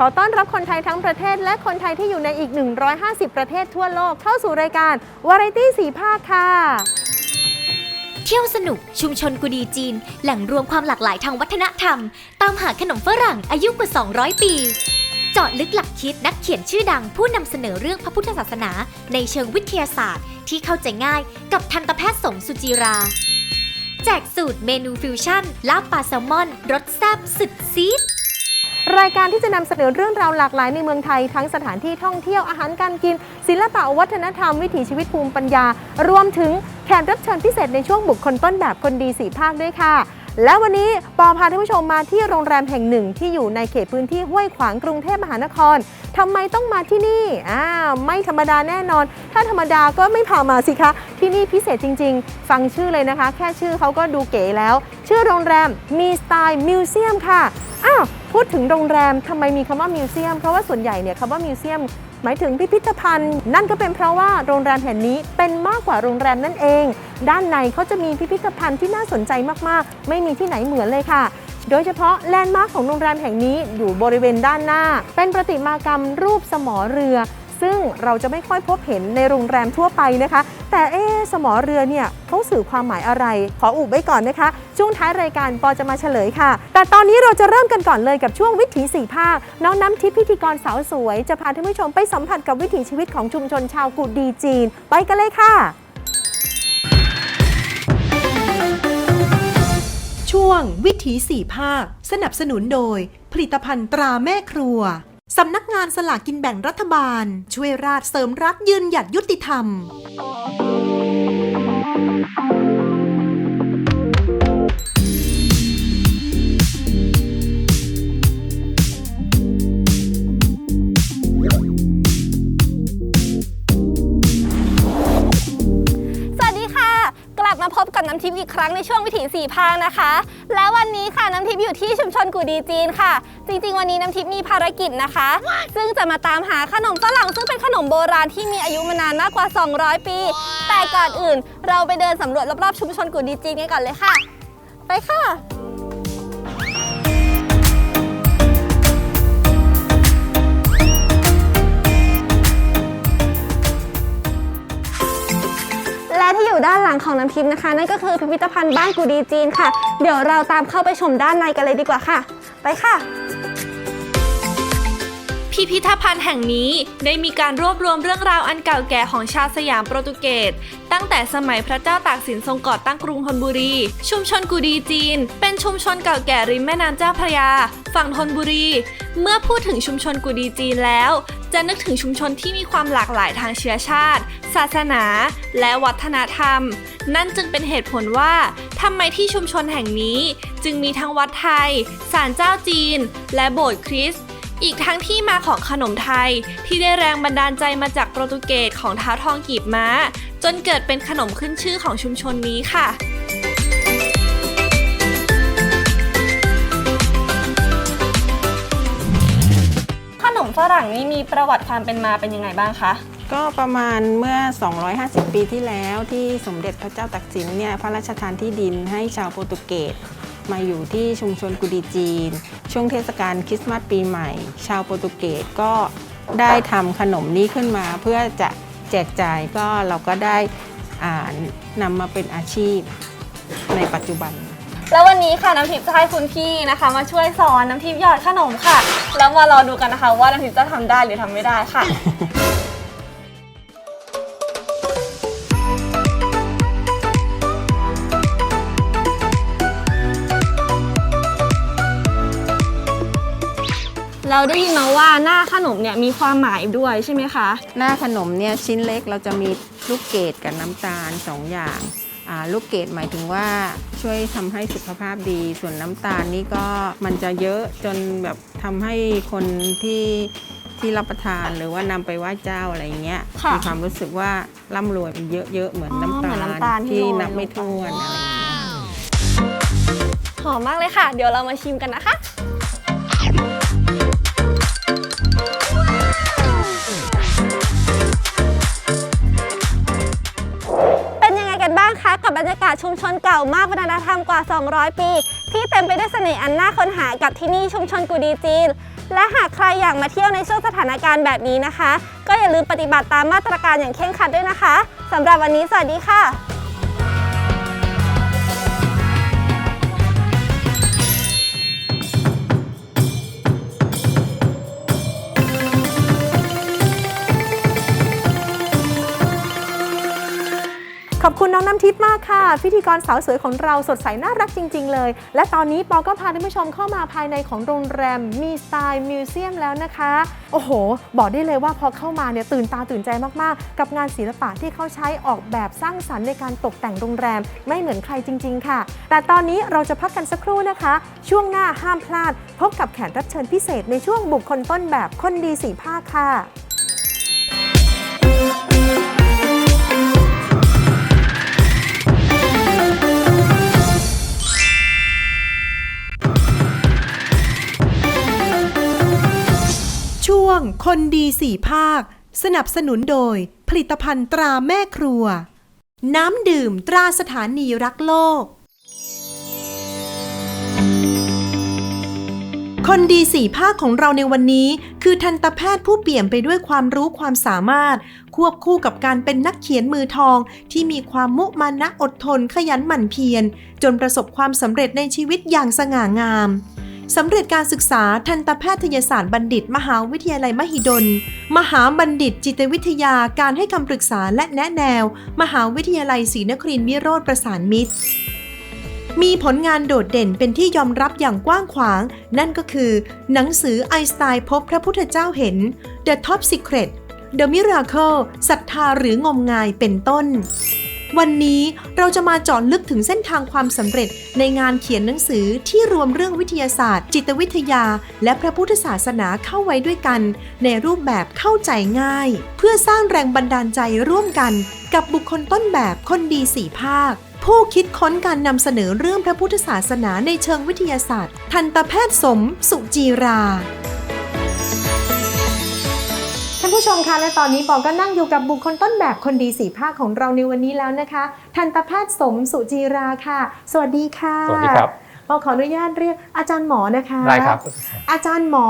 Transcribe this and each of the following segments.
ขอต้อนรับคนไทยทั้งประเทศ และคนไทยที่อยู่ในอีก 150 ประเทศทั่วโลกเข้าสู่รายการวาไรตี้สีภาคค่ะ เที่ยวสนุกชุมชนกุดีจีน แหล่งรวมความหลากหลายทางวัฒนธรรม ตามหาขนมฝรั่งอายุกว่า 200 ปี เจาะลึกหลักคิดนักเขียนชื่อดังผู้นำเสนอเรื่องพระพุทธศาสนา ในเชิงวิทยาศาสตร์ ที่เข้าใจง่ายกับทันตแพทย์สมสุจิราแจกสูตรเมนูฟิวชั่นลาบปลาแซลมอนรสแซ่บสุดซีด รายการที่จะนำเสนอเรื่องราวหลากหลายในเมืองไทย ทั้งสถานที่ท่องเที่ยวอาหารการกิน ศิลปะวัฒนธรรมวิถีชีวิตภูมิปัญญา รวมถึงแขกรับเชิญพิเศษในช่วงบุคคลต้นแบบคนดีสีภาคด้วยค่ะ และวันนี้ปอพาท่านผู้ชมมาที่โรงแรมแห่งหนึ่งที่อยู่ในเขตพื้นที่ห้วยขวางกรุงเทพมหานครทำไมต้องมาที่นี่อ่าไม่ธรรมดาแน่นอน ถ้าธรรมดาก็ไม่พามาสิคะ ที่นี่พิเศษจริง ๆ ฟังชื่อเลยนะคะ แค่ชื่อเขาก็ดูเก๋แล้ว ชื่อโรงแรมมีสไตล์มิวเซียมค่ะอ้าวพูดถึงโรงแรมทำไมมีคำว่ามิวเซียมเพราะว่าส่วนใหญ่เนี่ยคำว่ามิวเซียม หมายถึงพิพิธภัณฑ์ นั่นก็เป็นเพราะว่าโรงแรมแห่งนี้เป็นมากกว่าโรงแรมนั่นเอง ด้านในเขาจะมีพิพิธภัณฑ์ที่น่าสนใจมากๆ ไม่มีที่ไหนเหมือนเลยค่ะ โดยเฉพาะแลนด์มาร์คของโรงแรมแห่งนี้อยู่บริเวณด้านหน้า เป็นประติมากรรมรูปสมอเรือ ซึ่งเราจะไม่ค่อยพบเห็นในโรงแรมทั่วไปนะคะ แต่เอ๊สมอเรือเนี่ยเขาสื่อความหมายอะไร ขออุบไว้ก่อนนะคะ ช่วงท้ายรายการปอจะมาเฉลยค่ะ แต่ตอนนี้เราจะเริ่มกันก่อนเลยกับช่วงวิถีสี่ภาค น้องน้ำทิพย์พิธีกรสาวสวย จะพาท่านผู้ชมไปสัมผัสกับวิถีชีวิตของชุมชนชาวกุดีจีน ไปกันเลยค่ะ ช่วงวิถีสี่ภาค สนับสนุนโดย ผลิตภัณฑ์ตราแม่ครัว สำนักงานสลากกินแบ่งรัฐบาล ช่วยราชเสริมรักยืนหยัดยุติธรรม ครั้งในช่วงวิถีสี่พางนะคะ และวันนี้ค่ะน้ำทิพย์อยู่ที่ชุมชนกูดีจีนค่ะ จริงๆ วันนี้น้ำทิพย์มีภารกิจนะคะ ซึ่งจะมาตามหาขนมฝรั่งซึ่งเป็นขนมโบราณที่มีอายุมานานมากกว่า 200 ปี แต่ก่อนอื่น เราไปเดินสำรวจรอบๆชุมชนกูดีจีนกันก่อนเลยค่ะ ไปค่ะ ที่อยู่ด้านหลังของน้ำทิพย์นะคะ นั่นก็คือพิพิธภัณฑ์บ้านกูดีจีนค่ะ เดี๋ยวเราตามเข้าไปชมด้านในกันเลยดีกว่าค่ะ ไปค่ะ พิพิธภัณฑ์แห่งนี้ได้มีการรวบรวมเรื่องราวอันเก่าแก่ของชาวสยามโปรตุเกส ตั้งแต่สมัยพระเจ้าตากสินทรงก่อตั้งกรุงธนบุรี ชุมชนกุดีจีน เป็นชุมชนเก่าแก่ริมแม่น้ำเจ้าพระยา ฝั่งธนบุรี เมื่อพูดถึงชุมชนกุดีจีนแล้ว จะนึกถึงชุมชนที่มีความหลากหลายทางเชื้อชาติ ศาสนา และวัฒนธรรม นั่นจึงเป็นเหตุผลว่าทำไมที่ชุมชนแห่งนี้ จึงมีทั้งวัดไทยศาลเจ้าจีน และโบสถ์คริสต์ อีกทั้งที่มาของขนมไทยที่ได้แรงบันดาลใจมาจากโปรตุเกสของท้าวทองกีบม้า จนเกิดเป็นขนมขึ้นชื่อของชุมชนนี้ค่ะขนมฝรั่งนี่มีประวัติความเป็นมาเป็นยังไงบ้างคะ ก็ประมาณเมื่อ 250 ปีที่แล้วที่สมเด็จพระเจ้าตักสินเนี่ยพระราชทานที่ดินให้ชาวโปรตุเกส มาอยู่ที่ชุมชนกุดีจีน ช่วงเทศกาลคริสต์มาสปีใหม่ ชาวโปรตุเกสก็ได้ทำขนมนี้ขึ้นมา เพื่อจะแจกจ่ายก็เราก็ได้อ่านำมาเป็นอาชีพในปัจจุบัน แล้ววันนี้ค่ะน้ำทิพย์จะให้คุณพี่นะคะ มาช่วยสอนน้ำทิพย์หยอดขนมค่ะ แล้วมารอดูกันนะคะ ว่าน้ำทิพย์จะทำได้หรือทำไม่ได้ค่ะ เราได้ยินมาว่าหน้าขนมเนี่ยมีความหมายด้วยใช่ไหมคะ หน้าขนมเนี่ยชิ้นเล็กเราจะมีลูกเกดกับน้ำตาลสองอย่างอ่าลูกเกดหมายถึงว่าช่วยทำให้สุขภาพดี ส่วนน้ำตาลนี่ก็มันจะเยอะจนแบบทำให้คนที่ที่รับประทานหรือว่านำไปไหว้เจ้าอะไรเงี้ยค่ะมีความรู้สึกว่าร่ำรวยมันเยอะๆเหมือนอ๋อน้ำเหมืตาอนลน้ำตาลที่ที่โรยนับไม่ลงไป ถ้วนอะไรเงี้ย หอมมากเลยค่ะ เดี๋ยวเรามาชิมกันนะคะ บรรยากาศชุมชนเก่ามากวัฒนธรรมกว่า 200 ปี ที่เต็มไปด้วยเสน่ห์อันน่าค้นหากับที่นี่ชุมชนกูดีจีน และหากใครอยากมาเที่ยวในช่วงสถานการณ์แบบนี้นะคะ ก็อย่าลืมปฏิบัติตามมาตรการอย่างเคร่งครัดด้วยนะคะสำหรับวันนี้สวัสดีค่ะ ขอบคุณน้องน้ำทิพย์มากค่ะ พิธีกรสาวสวยของเราสดใสน่ารักจริง ๆ เลย และตอนนี้ปอก็พาท่านผู้ชมเข้ามาภายในของโรงแรมมีสไตล์มิวเซียมแล้วนะคะ โอ้โห บอกได้เลยว่าพอเข้ามาเนี่ยตื่นตาตื่นใจมากๆ กับงานศิลปะที่เขาใช้ออกแบบสร้างสรรค์ในการตกแต่งโรงแรมไม่เหมือนใครจริง ๆ ค่ะ แต่ตอนนี้เราจะพักกันสักครู่นะคะ ช่วงหน้าห้ามพลาด พบกับแขกรับเชิญพิเศษในช่วงบุคคลต้นแบบคนดีสีภาคค่ะ คนดีสี่ภาค สนับสนุนโดย ผลิตภัณฑ์ตราแม่ครัว น้ำดื่มตราสถานีรักโลก คนดีสี่ภาคของเราในวันนี้ คือทันตแพทย์ผู้เปี่ยมไปด้วยความรู้ความสามารถ ควบคู่กับการเป็นนักเขียนมือทอง ที่มีความมุมานะอดทนขยันหมั่นเพียร จนประสบความสำเร็จในชีวิตอย่างสง่างาม สำเร็จการศึกษาทันตแพทยศาสตร์บัณฑิต มหาวิทยาลัยมหิดล มหาบัณฑิต จิตวิทยาการให้คำปรึกษาและแนะแนว มหาวิทยาลัยศรีนครินทร์วิโรธประสานมิตร มีผลงานโดดเด่นเป็นที่ยอมรับอย่างกว้างขวาง นั่นก็คือ หนังสือไอน์สไตน์พบพระพุทธเจ้าเห็น The Top Secret The Miracle ศรัทธาหรืองมงายเป็นต้น วันนี้เราจะมาเจาะลึกถึงเส้นทางความสำเร็จในงานเขียนหนังสือที่รวมเรื่องวิทยาศาสตร์ จิตวิทยา และพระพุทธศาสนาเข้าไว้ด้วยกัน ในรูปแบบเข้าใจง่าย เพื่อสร้างแรงบันดาลใจร่วมกัน กับบุคคลต้นแบบคนดีสี่ภาคผู้คิดค้นการนำเสนอเรื่องพระพุทธศาสนาในเชิงวิทยาศาสตร์ ทันตแพทย์สม สุจีรา ผู้ชมคะและตอนนี้ปอก็นั่งอยู่กับบุคคลต้นแบบคนดีสีภาคของเราในวันนี้แล้วนะคะ ทันตแพทย์สมสุจีราค่ะ สวัสดีค่ะสวัสดีครับปอขออนุญาตเรียกอาจารย์หมอนะคะได้ครับ อาจารย์หมอ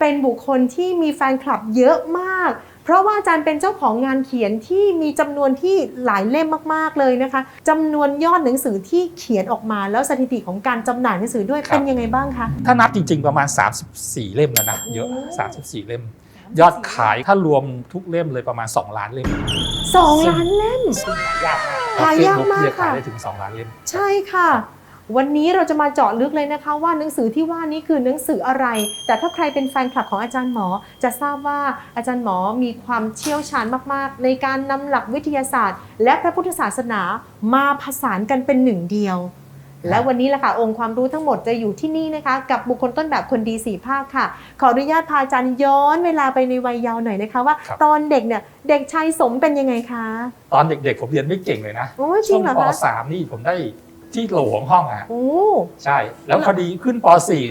เป็นบุคคลที่มีแฟนคลับเยอะมาก เพราะว่าอาจารย์เป็นเจ้าของงานเขียนที่มีจำนวนที่หลายเล่มมากๆเลยนะคะจำนวนยอดหนังสือที่เขียนออกมาแล้วสถิติของการจำหน่ายหนังสือด้วยครับเป็นยังไงบ้างคะถ้านับจริง ๆประมาณ 34 เล่มแล้วนะเยอะ34 เล่ม ยอดขายถ้ารวมทุกเล่มเลยประมาณ 2 ล้านเล่มสองล้านเล่มยากมากหายากมากเรียกขายค่ะได้ถึง 2 ล้านเล่ม ใช่ค่ะ วันนี้เราจะมาเจาะลึกเลยนะคะ ว่าหนังสือที่ว่านี้คือหนังสืออะไร แต่ถ้าใครเป็นแฟนคลับของอาจารย์หมอ จะทราบว่าอาจารย์หมอมีความเชี่ยวชาญมากๆ ในการนำหลักวิทยาศาสตร์ และพระพุทธศาสนามาผสานกันเป็นหนึ่งเดียว และวันนี้แหละค่ะองค์ความรู้ทั้งหมดจะอยู่ที่นี่นะคะ กับบุคคลต้นแบบคนดีสีภาคค่ะ ขออนุญาตพาอาจารย์ย้อนเวลาไปในวัยเยาว์หน่อยนะคะว่าครับตอนเด็กเนี่ยเด็กชายสมเป็นยังไงคะ ตอนเด็กๆผมเรียนไม่เก่งเลยนะโอ้ยจริช่วงงเหรอปคะ .3 นี่ผมได้ที่โหลของห้องอะโอ้ใช่ แล้วพอดีขึ้นป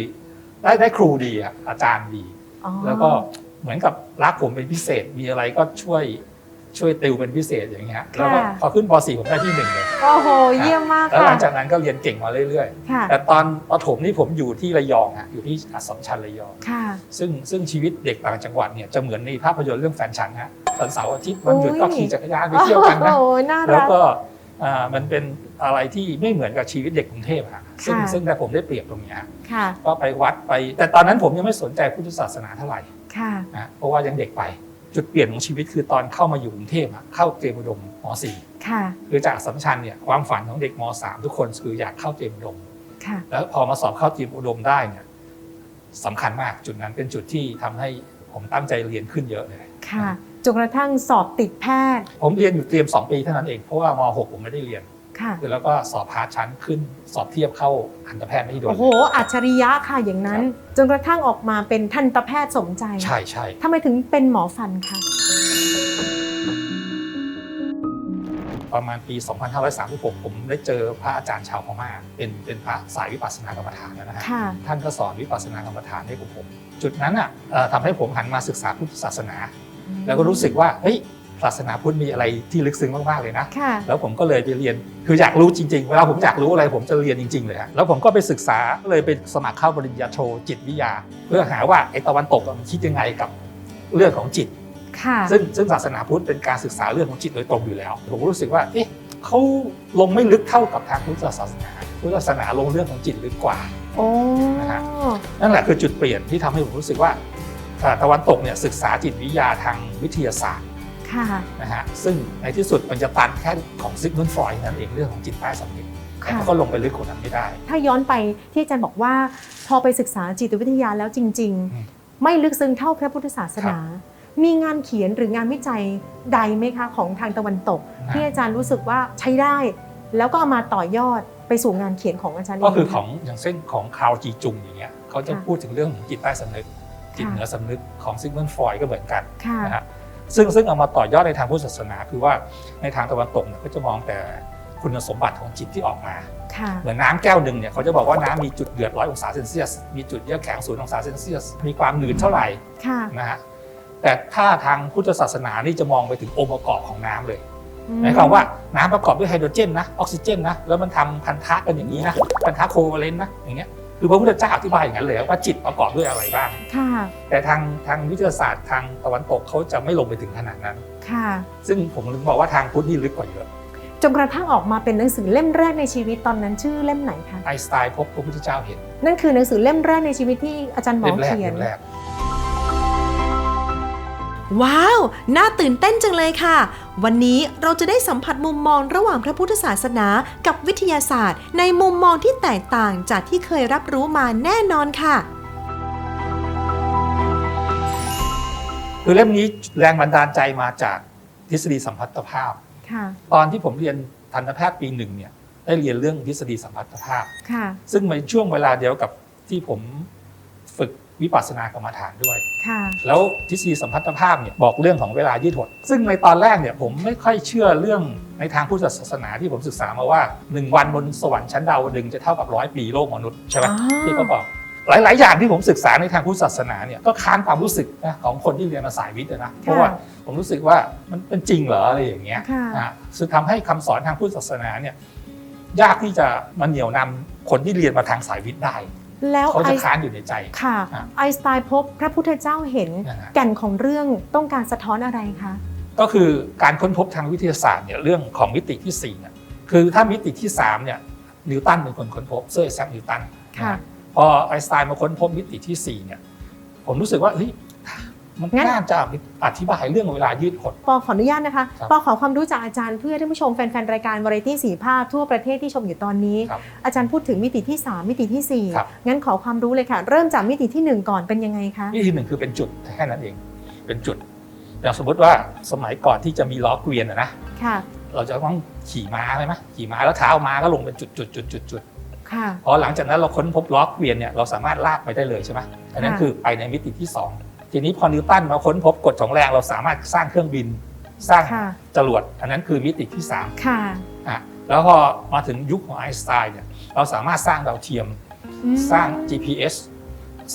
.4 ได้ได้ครูดีอะอาจารย์ดีอ๋อแล้วก็เหมือนกับรักผมเป็นพิเศษมีอะไรก็ช่วย ช่วยติวเป็นพิเศษอย่างเงี้ยแล้วก็พอขึ้นป .4 ผมได้ที่หนึ่งเลยโอ้โหเยี่ยมมากแล้วหค่ะลังจากนั้นก็เรียนเก่งมาเรื่อยค่ะๆแต่ตอนประถมนี่ผมอยู่ที่ระยองอะอยู่ที่อัสสัมชัญระยองค่ะซึ่งซึ่งชีวิตเด็กต่างจังหวัดเนี่ยจะเหมือนในภาพยนตร์เรื่องแฟนฉันฮะตอนเสาร์อาทิตย์วันหยุดโอ้ยก็ขี่จักรยานไปเที่ยวกันนะโอ้โหน่าแล้วรักก็อ่ามันเป็นอะไรที่ไม่เหมือนกับชีวิตเด็กกรุงเทพอะซึ่งค่ะซึ่งแต่ผมได้เปรียบตรงเนี้ยค่ะก็ไปวัดไป แต่ตอนนั้นผมยังไม่สนใจพุทธศาสนาเท่าไหร่ค่ะนะเพราะว่ายังเด็กไป จุดเปลี่ยนของชีวิตคือตอนเข้ามาอยู่กรุงเทพอะเข้าเตรียมอุดมม .4 ค่ะคือจากอัสสัมชัญเนี่ยความฝันของเด็กม .3 ทุกคนคืออยากเข้าเตรียมอุดมค่ะแล้วพอมาสอบเข้าเตรียมอุดมได้เนี่ยสำคัญมากจุดนั้นเป็นจุดที่ทำให้ผมตั้งใจเรียนขึ้นเยอะเลยค่ะจนกระทั่งสอบติดแพทย์ ผมเรียนอยู่เตรียม 2 ปีเท่านั้นเองเพราะว่าม .6 ผมไม่ได้เรียน ค่ะ แล้วก็สอบพาร์ทชั้นขึ้นสอบเทียบเข้าทันตแพทย์ไม่โดนโอ้โห อัจฉริยะค่ะอย่างนั้น จนกระทั่งออกมาเป็นทันตแพทย์สมใจใช่ใช่ทำไมถึงเป็นหมอฟันคะประมาณปี 2536 ผมได้เจอพระอาจารย์ชาวพม่า เป็นเป็นพระสายวิปัสสนากรรมฐานนะฮะค่ะท่านก็สอนวิปัสสนากรรมฐานให้กับผม จุดนั้นอะเอ่อทำให้ผมหันมาศึกษาพุทธศาสนา แล้วก็รู้สึกว่า เฮ้ย ศาสนาพุทธมีอะไรที่ลึกซึ้งมากๆเลยนะค่ะแล้วผมก็เลยไปเรียน คืออยากรู้จริงๆ เวลาผมอยากรู้อะไรผมจะเรียนจริง ๆ เลยฮะแล้วผมก็ไปศึกษาเลยไปสมัครเข้าปริญญาโทจิตวิทยา เพื่อหาว่าไอ้ตะวันตกอะมันคิดยังไงกับเรื่องของจิตค่ะซึ่งซึ่งศาสนาพุทธเป็นการศึกษาเรื่องของจิตโดยตรงอยู่แล้ว ผมรู้สึกว่าเอ๊ะเขาลงไม่ลึกเท่ากับทางพุทธศาสนาพุทธศาสนาลงเรื่องของจิตลึกกว่าโอ้นะฮะนั่นแหละคือจุดเปลี่ยนที่ทำให้ผมรู้สึกว่าอ่าตะวันตกเนี่ยศึกษาจิตวิทยาทางวิทยาศาสตร์ค่ะ นะฮะซึ่งในที่สุดมันจะตันแค่ของซิกมุนฟรอยด์นั่นเองเรื่องของจิตใต้สำนึกแต่ค่ะเขาก็ลงไปลึกกว่านั้นไม่ได้ ถ้าย้อนไปที่อาจารย์บอกว่า พอไปศึกษาจิตวิทยาแล้วจริงอืมๆไม่ลึกซึ้งเท่าพระพุทธศาสนา มีงานเขียนหรืองานวิจัยใดไหมคะของทางตะวันตก ที่อาจารย์รู้สึกว่าใช้ได้ แล้วก็เอามาต่อยอดไปสู่งานเขียนของอาจารย์เองก็คือของอย่างเช่นของคาวจีจุงอย่างเงี้ยเขาจะค่ะพูดถึงเรื่องของจิตใต้สำนึกจิตเหนือสำนึกของซิกมุนฟรอยด์ก็เหมือนกันค่ะนะฮะ ซึ่งซึ่งเอามาต่อยอดในทางพุทธศาสนา คือว่าในทางตะวันตกเนี่ยก็จะมองแต่คุณสมบัติของจิตที่ออกมาค่ะเหมือนน้ำแก้วหนึ่งเนี่ยเขาจะบอกว่าน้ำมีจุดเดือดร้อยองศาเซนเซียส มีจุดเยือกแข็งศูนย์องศาเซนเซียส มีความหนืดเท่าไหร่ค่ะนะฮะ แต่ถ้าทางพุทธศาสนานี่จะมองไปถึงองค์ประกอบของน้ำเลยหมายความว่าน้ำประกอบด้วยไฮโดรเจนนะ ออกซิเจนนะ แล้วมันทำพันธะกันอย่างนี้นะ พันธะโคเวาเลนต์นะ อย่างเงี้ย คือพระพุทธเจ้าอธิบายอย่างนั้นเลยว่าจิตประกอบด้วยอะไรบ้าง ค่ะ แต่ทางทางวิทยาศาสตร์ทางตะวันตกเขาจะไม่ลงไปถึงขนาดนั้น ค่ะ ซึ่งผมถึงบอกว่าทางพุทธนี่ลึกกว่าเยอะจนกระทั่งออกมาเป็นหนังสือเล่มแรกในชีวิตตอนนั้นชื่อเล่มไหนคะไอน์สไตน์พบพระพุทธเจ้าเห็น นั่นคือหนังสือเล่มแรกในชีวิตที่อาจารย์หมอเล่มแรกเขียน เล่มแรกว้าว น่าตื่นเต้นจังเลยค่ะ วันนี้เราจะได้สัมผัสมุมมองระหว่างพระพุทธศาสนากับวิทยาศาสตร์ ในมุมมองที่แตกต่างจากที่เคยรับรู้มาแน่นอนค่ะคือเล่มนี้แรงบันดาลใจมาจากทฤษฎีสัมพัทธภาพค่ะตอนที่ผมเรียนทันตแพทย์ปีหนึ่งเนี่ยได้เรียนเรื่องทฤษฎีสัมพัทธภาพค่ะซึ่งในช่วงเวลาเดียวกับที่ผมฝึก วิปัสสนากรรมฐานด้วย ค่ะ แล้วทฤษฎีสัมพัทธภาพเนี่ยบอกเรื่องของเวลายืดหด ซึ่งในตอนแรกเนี่ยผมไม่ค่อยเชื่อเรื่องในทางพุทธศาสนาที่ผมศึกษามาว่า 1 วันบนสวรรค์ชั้นดาวดึงส์จะเท่ากับร้อยปีโลกมนุษย์ใช่ไหมอ๋อที่เขาบอกหลาย ๆ อย่างที่ผมศึกษาในทางพุทธศาสนาเนี่ยก็ค้านความรู้สึกนะของคนที่เรียนมาสายวิทย์อะนะเพราะว่าผมรู้สึกว่ามันเป็นจริงเหรออะไรอย่างเงี้ยค่ะอะซึ่งทำให้คำสอนทางพุทธศาสนาเนี่ยยากที่จะมาเหนี่ยวนำคนที่เรียนมาทางสายวิทย์ได้ แล้วเขาไอจะน์ค้านอยู่ในใจค่ะอะไอน์สไตน์พบพระพุทธเจ้าเห็นนะฮะแก่นของเรื่องต้องการสะท้อนอะไรคะก็คือการค้นพบทางวิทยาศาสตร์เนี่ยเรื่องของมิติที่4เนี่ยคือถ้ามิติที่3เนี่ยนิวตันเป็นคนค้นพบเซอร์ไอแซคนิวตันค่ะนะพอไอน์สไตน์มาค้นพบมิติที่4เนี่ยผมรู้สึกว่าเฮ้ย มันงั้นน่าจะอธิบายเรื่องเวลายืดหดปอขออนุญาตนะคะครับปอขอความรู้จากอาจารย์เพื่อท่านผู้ชมแฟนๆ รายการวาไรตี้สีภาคทั่วประเทศที่ชมอยู่ตอนนี้ครับอาจารย์พูดถึงมิติที่ 3 มิติทีสี่ครับ4งั้นขอความรู้เลยค่ะ เริ่มจากมิติทีหนึ่1 ก่อนเป็นยังไงคะวิธีหนึ่งคือเป็นจุดแค่นั้นเอง เป็นจุดอย่างสมมติว่าสมัยก่อนที่จะมีล้อเกวียนอะนะค่ะเราจะต้องขี่ม้าใช่ไหมขี่ม้าแล้วเท้าม้าก็ลงเป็นจุดจุดจุดจุดจุดค่ะพอหลังจากนั้นเราค้นพบล้อเกวียนเนี่ยเราสามารถลากไปได้เลยใช่ไหมอันนั้นค่ะคือไปในมิติที่สอง ทีนี้พอนิวตันมาค้นพบกฎของแรงเราสามารถสร้างเครื่องบินสร้างค่ะจรวดอันนั้นคือมิติที่สามค่ะอะแล้วพอมาถึงยุคของไอน์สไตน์เนี่ยเราสามารถสร้างดาวเทียมอืมสร้าง GPS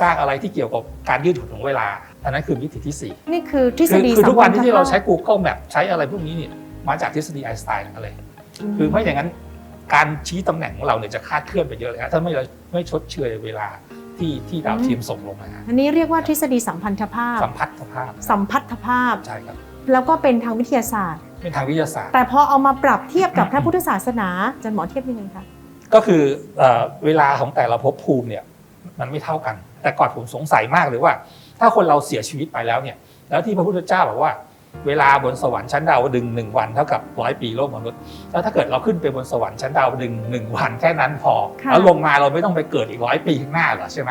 สร้างอะไรที่เกี่ยวกับการยืดหดของเวลา อันนั้นคือมิติที่สี่นี่คือทฤษคือฎีคือทุกวันสัมพันธที่เราภพใช้ Google Map ใช้อะไรพวกนี้เนี่ยมาจากทฤษฎีไอน์สไตน์ทั้งนั้นเลย คือไม่อย่างนั้นการชี้ตำแหน่งของเราเนี่ยจะคลาดเคลื่อนไปเยอะเลยฮะถ้าไม่เราไม่ชดเชยเวลา ที่ที่ดาวเทียมส่งลงมา อันนี้เรียกว่าทฤษฎีสัมพันธภาพ สัมพัทธภาพ สัมพัทธภาพ ใช่ครับ แล้วก็เป็นทางวิทยาศาสตร์ เป็นทางวิทยาศาสตร์ แต่พอเอามาปรับเทียบกับพระพุทธศาสนาอาจารย์หมอเทียบยังไงคะ ก็คือเอ่อเวลาของแต่ละภพภูมิเนี่ยมันไม่เท่ากัน แต่ก่อนผมสงสัยมากเลยว่า ถ้าคนเราเสียชีวิตไปแล้วเนี่ย แล้วที่พระพุทธเจ้าบอกว่า เวลาบนสวรรค์ชั้นดาวดึงหนึ่งวันเท่ากับร้อยปีโลกมนุษย์แล้วถ้าเกิดเราขึ้นไปบนสวรรค์ชั้นดาวดึงหนึ่งวันแค่นั้นพอค่ะแล้วลงมาเราไม่ต้องไปเกิดอีกร้อยปีข้างหน้าเหรอใช่ไหม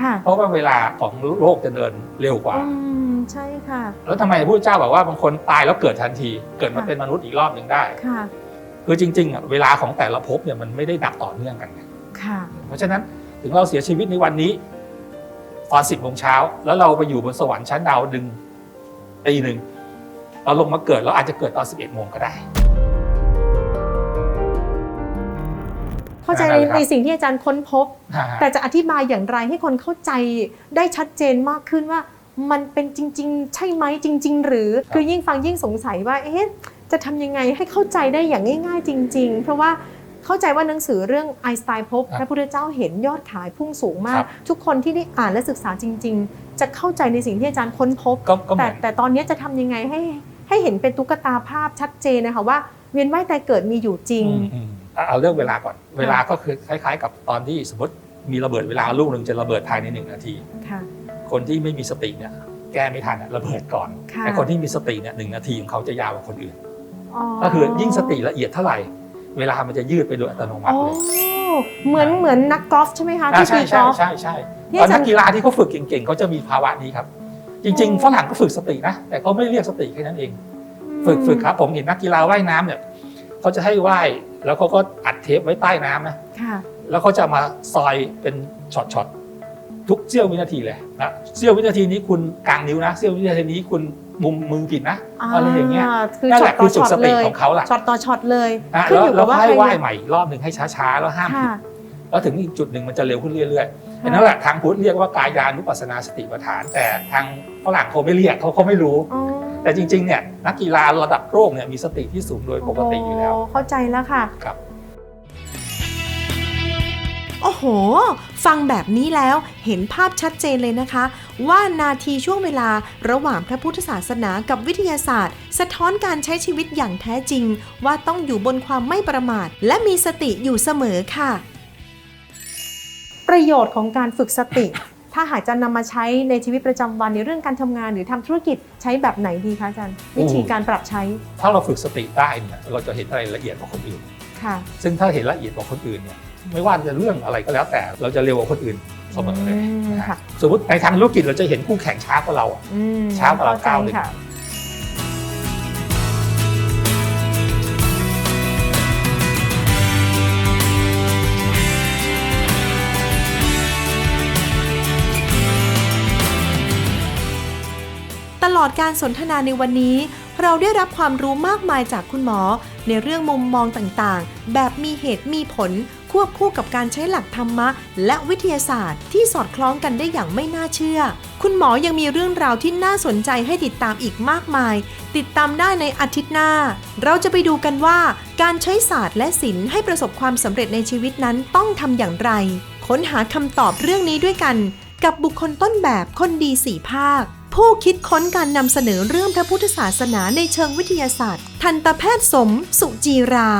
ค่ะเพราะว่าเวลาของโลกจะเดินเร็วกว่าอืมใช่ค่ะ แล้วทำไมพระพุทธเจ้าบอกว่าบางคนตายแล้วเกิดทันที เกิดมาค่ะเป็นมนุษย์อีกรอบหนึ่งได้ค่ะคือจริงๆอะเวลาของแต่ละภพเนี่ยมันไม่ได้นับต่อเนื่องกันไงค่ะ เพราะฉะนั้นถึงเราเสียชีวิตในวันนี้ตอนสิบโมงเช้าแล้วเราไปอยู่บนสวรรค์ชั้นดาวดึงตีหนึ่ง เราลงมาเกิดเราอาจจะเกิดตอนสิบเอ็ดโมงก็ได้ เข้าใจนั่ในนแหละครับในสิ่งที่อาจารย์ค้นพบ แต่จะอธิบายอย่างไรให้คนเข้าใจได้ชัดเจนมากขึ้นว่ามันเป็นจริง ๆ ใช่ไหมจริง ๆ หรือครับคือยิ่งฟังยิ่งสงสัยว่าเอ๊ะจะทำยังไงให้เข้าใจได้อย่างง่าย ๆ จริง ๆ เพราะว่าเข้าใจว่าหนังสือเรื่องไอน์สไตน์พบพระพุทธเจ้าเห็นยอดขายพุ่งสูงมาก ทุกคนที่ได้อ่านและศึกษาจริง ๆ จะเข้าใจในสิ่งที่อาจารย์ค้นพบก็ก็เหแต่มือนแต่ตอนนี้จะทำยังไงให้ ให้เห็นเป็นตุ๊กตาภาพชัดเจนนะคะว่าเวียนว่ายตายเกิดมีอยู่จริง อืมอืมเอาเอาเรื่องเวลาก่อน เวลาก็คือคล้าย ๆ กับตอนที่สมมติมีระเบิดเวลาลูกหนึ่งจะระเบิดภายในหนึ่งนาที ค่ะคนที่ไม่มีสติเนี่ยแก้ไม่ทันอะระเบิดก่อนค่ะแต่คนที่มีสติเนี่ยหนึ่งนาทีของเขาจะยาวกว่าคนอื่นอ๋อก็คือยิ่งสติละเอียดเท่าไหร่ เวลามันจะยืดไปโดยอัตโนมัอ๋ติอเลยเหมือนเหมือนนักกอล์ฟใช่ไหมคะอ่าที่ใช่ตีกใช่อล์ฟ ใช่ใช่นี่ตอนอาจารย์ นักกีฬาที่เขาฝึกเก่งๆเขาจะมีภาวะนี้ครับ จริง ๆ ฝรั่งก็ฝึกสตินะ แต่เขาไม่เรียกสติแค่นั้นเอง ฝึกฝึกครับ ผมเห็นนักกีฬาว่ายน้ำเนี่ยเขาจะให้ว่ายแล้วเขาก็อัดเทปไว้ใต้น้ำนะค่ะแล้วเขาจะมาซอยเป็นช็อตๆทุกเสี้ยววินาทีเลยนะเสี้ยววินาทีนี้คุณกลางนิ้วนะเสี้ยววินาทีนี้คุณมุมมือผิดนะอะไรอย่างเงี้ยคือนั่นช็แหอตละต่คืออฝึช็กอตสเลติยของเขาล่ะช็อตต่อช็อตเลยอะขึ้นแล้วอยู่แล้กับวว่าให้ใครว่ายใหม่อีกรอบหนึ่งให้ช้าๆแล้วห้ามผิดค่ะแล้วถึงอีกจุดหนึ่งมันจะเร็วขึ้นเรื่อยๆ อันนั่นแหละทางพุทธเรียกว่ากายานุปัสสนาสติปัฏฐาน แต่ทางฝรั่งเขาไม่เรียกเขาเขาไม่รู้อ๋อแต่จริงๆเนี่ยนักกีฬาระดับโลกเนี่ยมีสติที่สูงโดยปกติอยู่แล้วโเข้าใจแล้วค่ะครับโอ้โห ฟังแบบนี้แล้วเห็นภาพชัดเจนเลยนะคะ ว่านาทีช่วงเวลาระหว่างพระพุทธศาสนากับวิทยาศาสตร์ สะท้อนการใช้ชีวิตอย่างแท้จริง ว่าต้องอยู่บนความไม่ประมาท และมีสติอยู่เสมอค่ะ ประโยชน์ของการฝึกสติ ถ้าหากจะนำมาใช้ในชีวิตประจำวันในเรื่องการทำงานหรือทำธุรกิจใช้แบบไหนดีคะอาจารย์ วิธีการปรับใช้ ถ้าเราฝึกสติได้เนี่ยเราจะเห็นอะไรละเอียดกว่าคนอื่นค่ะ ซึ่งถ้าเห็นละเอียดกว่าคนอื่นเนี่ยไม่ว่าจะเรื่องอะไรก็แล้วแต่เราจะเร็วกว่าคนอื่นเสมอเลยอืมนะฮะค่ะสมมติในทางธุรกิจเราจะเห็นคู่แข่งช้ากว่าเราอะอืมเช้ากว่าเราเข้าใจก้าวหนึ่ง อดการสนทนาในวันนี้ เราได้รับความรู้มากมายจากคุณหมอ ในเรื่องมุมมองต่างๆ แบบมีเหตุมีผล ควบคู่กับการใช้หลักธรรมะ และวิทยาศาสตร์ ที่สอดคล้องกันได้อย่างไม่น่าเชื่อ คุณหมอยังมีเรื่องราวที่น่าสนใจให้ติดตามอีกมากมาย ติดตามได้ในอาทิตย์หน้า เราจะไปดูกันว่า การใช้ศาสตร์และศิลป์ให้ประสบความสำเร็จในชีวิตนั้นต้องทำอย่างไร ค้นหาคำตอบเรื่องนี้ด้วยกัน กับบุคคลต้นแบบคนดีสี่ภาค ผู้คิดค้นการนำเสนอเรื่องพระพุทธศาสนาในเชิงวิทยาศาสตร์ ทันตแพทย์สม สุจีรา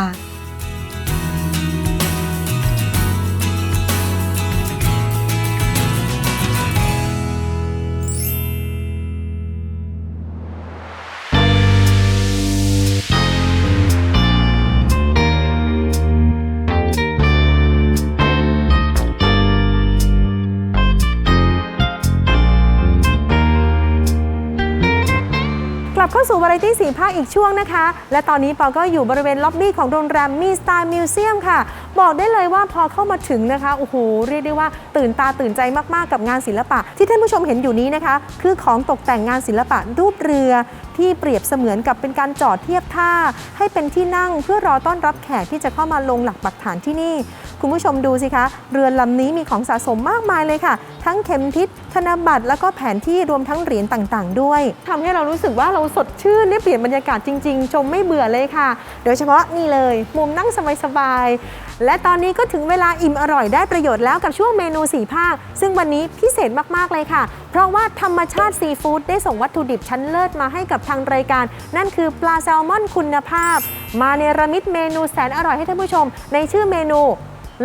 ไรตี้สี่ภาคอีกช่วงนะคะ และตอนนี้ปอก็อยู่บริเวณล็อบบี้ของโรงแรมมีสไตล์มิวเซียมค่ะ บอกได้เลยว่าพอเข้ามาถึงนะคะ โอ้โห เรียกได้ว่าตื่นตาตื่นใจมากๆกับงานศิลปะ ที่ท่านผู้ชมเห็นอยู่นี้นะคะ คือของตกแต่งงานศิลปะรูปเรือที่เปรียบเสมือนกับเป็นการจอดเทียบท่า ให้เป็นที่นั่งเพื่อรอต้อนรับแขกที่จะเข้ามาลงหลักปักฐานที่นี่ คุณผู้ชมดูสิคะ เรือลำนี้มีของสะสมมากมายเลยค่ะ ทั้งเข็มทิศธนบัตรแล้วก็แผนที่รวมทั้งเหรียญต่างๆ ด้วยทำให้เรารู้สึกว่าเราสดชื่นได้เปลี่ยนบรรยากาศจริง ๆ ชมไม่เบื่อเลยค่ะ โดยเฉพาะนี่เลย มุมนั่งสบายๆ และตอนนี้ก็ถึงเวลาอิ่มอร่อยได้ประโยชน์แล้วกับช่วงเมนูสีภาค ซึ่งวันนี้พิเศษมากๆเลยค่ะ เพราะว่าธรรมชาติซีฟู้ดได้ส่งวัตถุดิบชั้นเลิศมาให้กับทางรายการ นั่นคือปลาแซลมอนคุณภาพ มาเนรมิตเมนูแสนอร่อยให้ท่านผู้ชม ในชื่อเมนู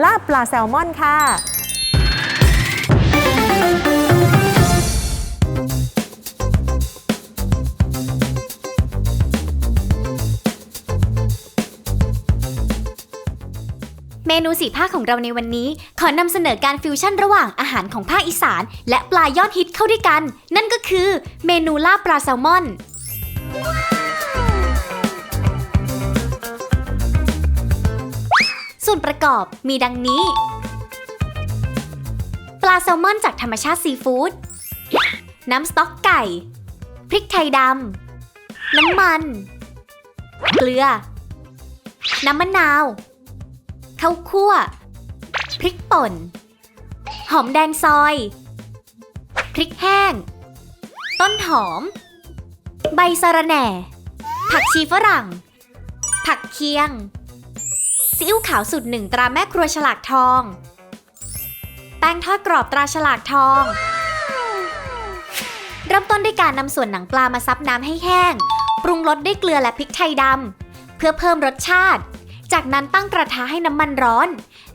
ลาบปลาแซลมอนค่ะ นูสีภาคของเราในวันนี้ ขอนำเสนอการฟิวชั่นระหว่างอาหารของภาคอีสาน และปลายอดฮิตเข้าด้วยกัน นั่นก็คือเมนูลาบปลาแซลมอน ส่วนประกอบมีดังนี้ ปลาแซลมอนจากธรรมชาติซีฟู้ดน้ำสต๊อกไก่ พริกไทยดำ น้ำมัน เกลือ น้ำมะนาว ข้าวคั่ว พริกป่น หอมแดงซอย พริกแห้ง ต้นหอม ใบสะระแหน่ ผักชีฝรั่ง ผักเคียง ซีอิ๊วขาวสูตรหนึ่งตราแม่ครัวฉลากทอง แป้งทอดกรอบตราฉลากทอง เริ่มต้นด้วยการนำส่วนหนังปลามาซับน้ำให้แห้ง ปรุงรสด้วยเกลือและพริกไทยดำเพื่อเพิ่มรสชาติ จากนั้นตั้งกระทะให้น้ำมันร้อน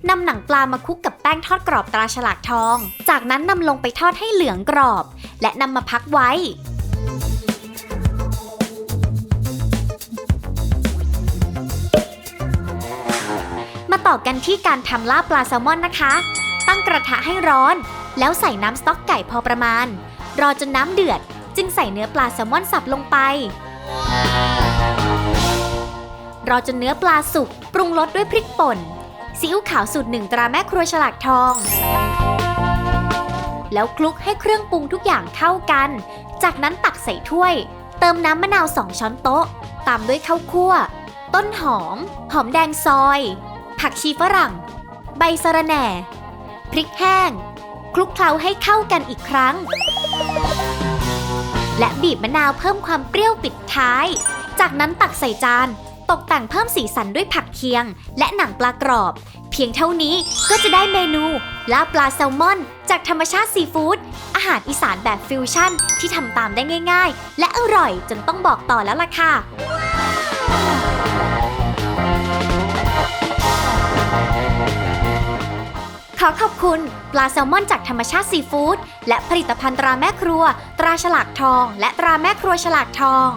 นำหนังปลามาคลุกกับแป้งทอดกรอบตราฉลากทอง จากนั้นนำลงไปทอดให้เหลืองกรอบ และนำมาพักไว้มาต่อกันที่การทำลาบปลาแซลมอนนะคะ ตั้งกระทะให้ร้อน แล้วใส่น้ำสต๊อกไก่พอประมาณ รอจนน้ำเดือด จึงใส่เนื้อปลาแซลมอนสับลงไป รอจนเนื้อปลาสุกปรุงรสด้วยพริกป่นซีอิ๊วขาวสูตรหนึ่งตราแม่ครัวฉลากทอง แล้วคลุกให้เครื่องปรุงทุกอย่างเข้ากัน จากนั้นตักใส่ถ้วย เติมน้ำมะนาว2ช้อนโต๊ะ ตามด้วยข้าวคั่ว ต้นหอม หอมแดงซอย ผักชีฝรั่ง ใบสะระแหน่ พริกแห้ง คลุกเคล้าให้เข้ากันอีกครั้ง และบีบมะนาวเพิ่มความเปรี้ยวปิดท้าย จากนั้นตักใส่จาน ตกแต่งเพิ่มสีสันด้วยผักเคียง และหนังปลากรอบ เพียงเท่านี้ก็จะได้เมนูลาปลาแซลมอน จากธรรมชาติซีฟู้ดอาหารอีสานแบบฟิวชั่น ที่ทำตามได้ง่าย ๆ และอร่อยจนต้องบอกต่อแล้วล่ะค่ะขอขอบคุณ ปลาแซลมอนจากธรรมชาติซีฟู้ดและผลิตภัณฑ์ตราแม่ครัว ตราฉลากทอง และตราแม่ครัวฉลากทอง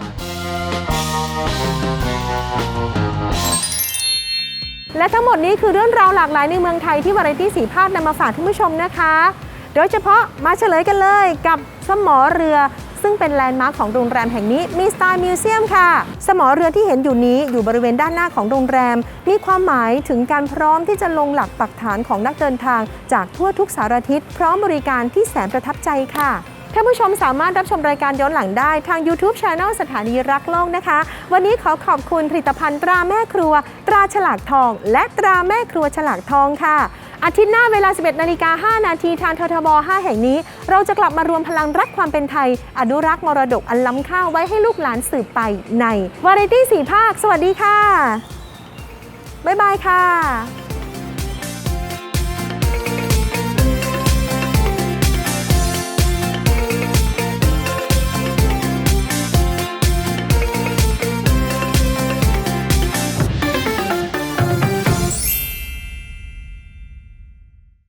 และทั้งหมดนี้คือเรื่องราวหลากหลายในเมืองไทยที่วาไรตี้สีภาคนำมาฝากท่านผู้ชมนะคะ โดยเฉพาะมาเฉลยกันเลยกับสมอเรือ ซึ่งเป็นแลนด์มาร์คของโรงแรมแห่งนี้มีสไตล์มิวเซียมค่ะ สมอเรือที่เห็นอยู่นี้อยู่บริเวณด้านหน้าของโรงแรม มีความหมายถึงการพร้อมที่จะลงหลักปักฐานของนักเดินทาง จากทั่วทุกสารทิศพร้อมบริการที่แสนประทับใจค่ะ ท่านผู้ชมสามารถรับชมรายการย้อนหลังได้ทาง YouTube Channel สถานีรักโลกนะคะ วันนี้ขอขอบคุณผลิตภัณฑ์ตราแม่ครัว ตราฉลากทอง และตราแม่ครัวฉลากทองค่ะ อาทิตย์หน้าเวลา 11นาฬิกา5นาทีทางททบ 5 แห่งนี้ เราจะกลับมารวมพลังรักความเป็นไทย อนุรักษ์มรดกอันล้ำค่าไว้ให้ลูกหลานสืบไปในวาไรตี้สีภาค สวัสดีค่ะบ๊ายบายค่ะ